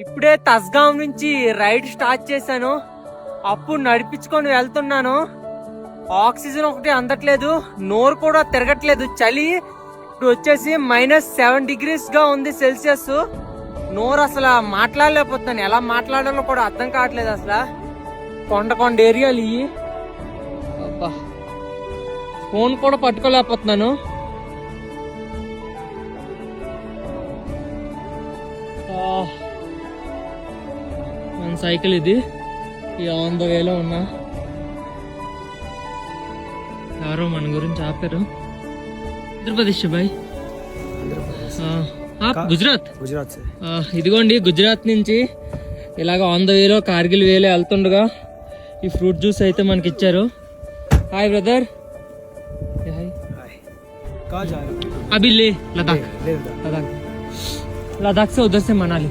ఇప్పుడే తస్గాం నుంచి ride start చేశాను. అప్పుడు నడిపించుకొని వెళ్తున్నాను. ఆక్సిజన్ ఒకటి అందట్లేదు. నోరు కూడా తిరగట్లేదు. చలి. ఇప్పుడు వచ్చేసి మైనస్ సెవెన్ డిగ్రీస్గా ఉంది సెల్సియస్. నోరు అసలు మాట్లాడలేకపోతున్నాను. ఎలా మాట్లాడాలో కూడా అర్థం కావట్లేదు అసలు. కొండ కొండ ఏరియాలు ఇవి ఫోన్ కూడా పట్టుకోలేకపోతున్నాను. Oh. మన సైకిల్ ఇది ఈ ఆన్ ద వేలో ఉన్నా ఎవరో మన గురించి ఆపారు ఆంధ్రప్రదేశ్ బాయ్ ఆ, ఆ, గుజరాత్ गुजरात से ఆ, ఇదిగోండి గుజరాత్ నుంచి ఇలాగ ఆన్ ద వేలో కార్గిల్ వేలో వెళ్తుండగా ఈ ఫ్రూట్ జ్యూస్ అయితే మనకి ఇచ్చారు హాయ్ బ్రదర్ హాయ్ हाय कहाँ जा रहे हो अभी ले लद्दाख ले लद्दाख लद्दाख लद्दाख से उधर से मनाली